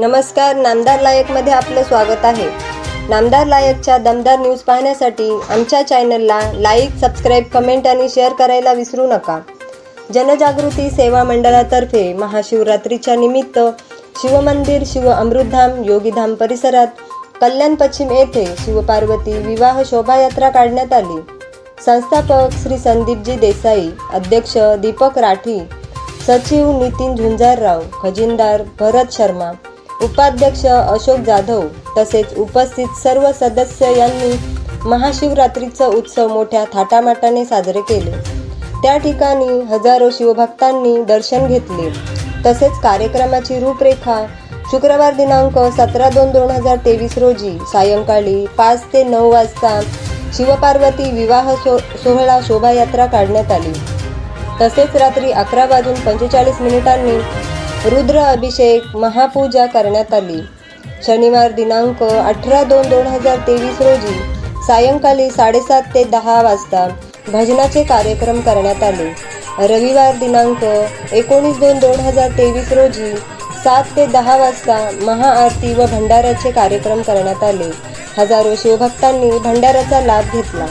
नमस्कार नामदार लायकमध्ये आपलं स्वागत आहे. नामदार लायकच्या दमदार न्यूज पाहण्यासाठी आमच्या चॅनलला लाईक सबस्क्राईब कमेंट आणि शेअर करायला विसरू नका. जनजागृती सेवा मंडळातर्फे महाशिवरात्रीच्या निमित्त शिवमंदिर शिव अमृतधाम योगीधाम परिसरात कल्याण पश्चिम येथे शिवपार्वती विवाह शोभायात्रा काढण्यात आली. संस्थापक श्री संदीपजी देसाई अध्यक्ष दीपक राठी सचिव नितीन झुंजारराव खजिनदार भरत शर्मा उपाध्यक्ष अशोक जाधव तसेच उपस्थित सर्व सदस्य यांनी महाशिवरात्रीचा उत्सव मोठ्या थाटामाटाने साजरे केले. त्या ठिकाणी हजारो शिवभक्तांनी दर्शन घेतले. तसेच कार्यक्रमाची रूपरेखा शुक्रवार दिनांक सतरा दोन दोन हजार तेवीस रोजी सायंकाळी पाच ते नऊ वाजता शिवपार्वती विवाह सो सोहळा शोभायात्रा काढण्यात आली. तसेच रात्री अकरा वाजून पंचेचाळीस मिनिटांनी रुद्र अभिषेक महापूजा करण्यात आली. शनिवार दिनांक अठरा दोन दोन हजार तेवीस रोजी सायंकाळी साडेसात ते दहा वाजता भजनाचे कार्यक्रम करण्यात आले. रविवार दिनांक एकोणीस दोन दोन हजार तेवीस रोजी सात ते दहा वाजता महाआरती व भंडाऱ्याचे कार्यक्रम करण्यात आले. हजारो शिवभक्तांनी भंडाऱ्याचा लाभ घेतला.